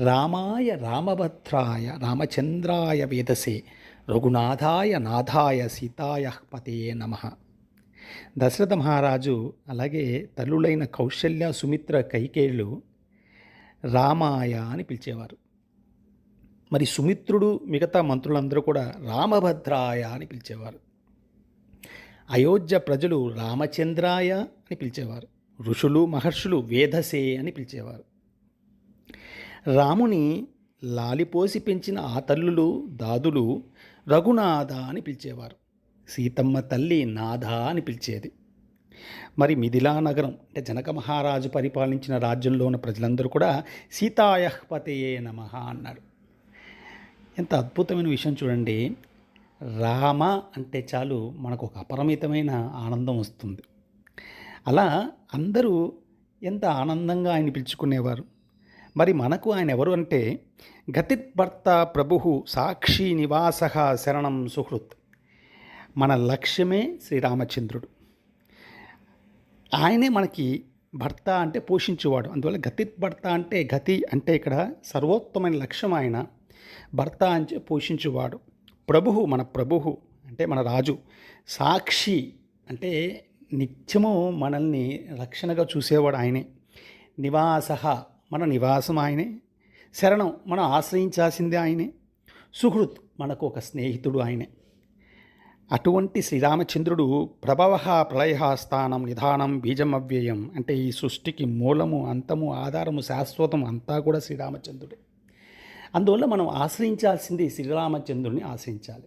రామాయ రామభద్రాయ రామచంద్రాయ వేదసే రఘునాథాయ నాథాయ సీతాయ పతయే నమ. దశరథ మహారాజు అలాగే తల్లులైన కౌశల్య సుమిత్ర కైకేయులు రామాయ అని పిలిచేవారు. మరి సుమిత్రుడు మిగతా మంత్రులందరూ కూడా రామభద్రాయ అని పిలిచేవారు. అయోధ్య ప్రజలు రామచంద్రాయ అని పిలిచేవారు. ఋషులు మహర్షులు వేదసే అని పిలిచేవారు. రాముని లాలిపోసి పెంచిన ఆ తల్లులు దాదులు రఘునాథ అని పిలిచేవారు. సీతమ్మ తల్లి నాథ అని పిలిచేది. మరి మిథిలా నగరం అంటే జనక మహారాజు పరిపాలించిన రాజ్యంలో ఉన్న ప్రజలందరూ కూడా సీతాయహ్పతయే నమ అన్నారు. ఎంత అద్భుతమైన విషయం చూడండి. రామ అంటే చాలు మనకు ఒక అపరిమితమైన ఆనందం వస్తుంది. అలా అందరూ ఎంత ఆనందంగా ఆయన పిలుచుకునేవారు? మరి మనకు ఆయన ఎవరు అంటే గతిర్భర్త ప్రభు సాక్షి నివాస శరణం సుహృత్. మన లక్ష్యమే శ్రీరామచంద్రుడు. ఆయనే మనకి భర్త అంటే పోషించేవాడు. అందువల్ల గతి భర్త అంటే గతి అంటే ఇక్కడ సర్వోత్తమైన లక్ష్యం ఆయన. భర్త అంటే పోషించేవాడు. ప్రభువు మన ప్రభువు అంటే మన రాజు. సాక్షి అంటే నిత్యము మనల్ని రక్షణగా చూసేవాడు ఆయనే. నివాస మన నివాసం ఆయనే. శరణం మనం ఆశ్రయించాల్సిందే ఆయనే. సుహృత్ మనకు ఒక స్నేహితుడు ఆయనే. అటువంటి శ్రీరామచంద్రుడు ప్రభవ ప్రళయస్థానం నిధానం బీజం అవ్యయం అంటే ఈ సృష్టికి మూలము అంతము ఆధారము శాశ్వతం అంతా కూడా శ్రీరామచంద్రుడే. అందువల్ల మనం ఆశ్రయించాల్సింది శ్రీరామచంద్రుడిని ఆశ్రయించాలి.